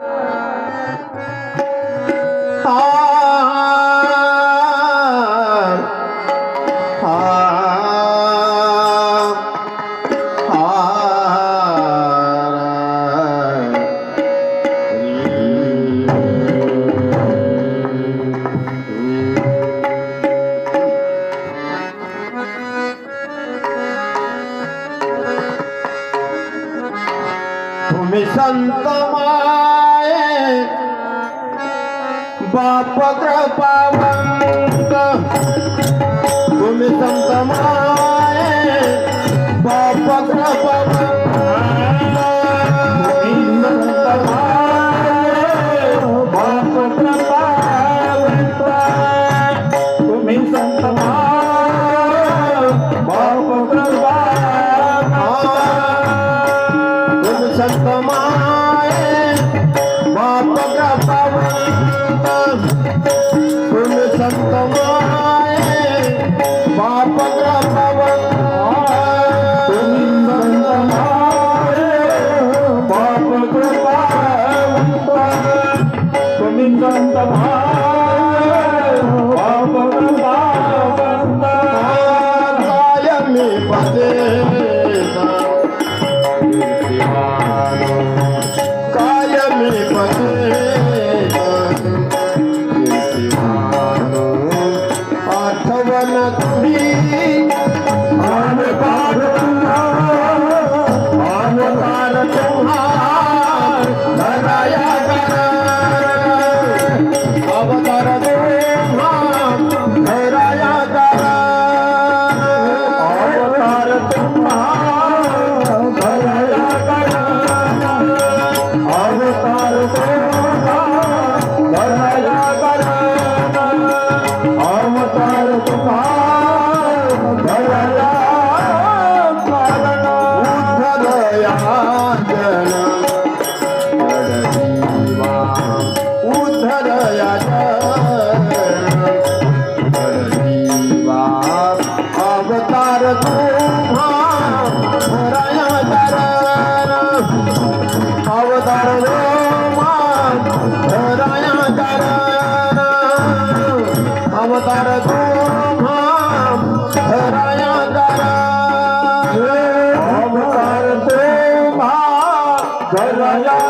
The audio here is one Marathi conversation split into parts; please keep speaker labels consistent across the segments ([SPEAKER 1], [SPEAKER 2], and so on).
[SPEAKER 1] हा त बापत्र पावंत तुम्ही संत तुम संत माए पाप ग्रह तुम
[SPEAKER 2] संत माए पाप कृपा तुम संत माए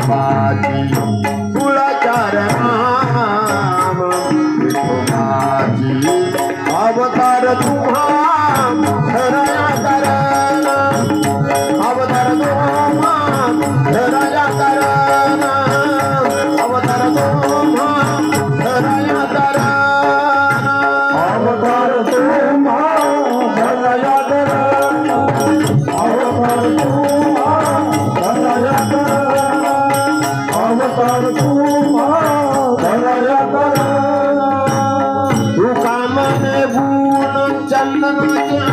[SPEAKER 1] विठोबाची कुळाचार नाम विठोबाची अवतार तुम्हा शरण अवतार तुम्हा I'm not going to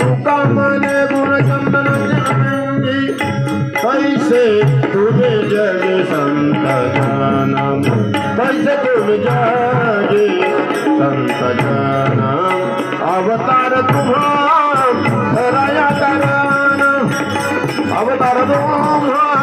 [SPEAKER 1] तुकामने गुणचंदन चरणी कैसे तुम्हें जग अवतार तुम्हाम धराया करानम अवतार तुम्हाम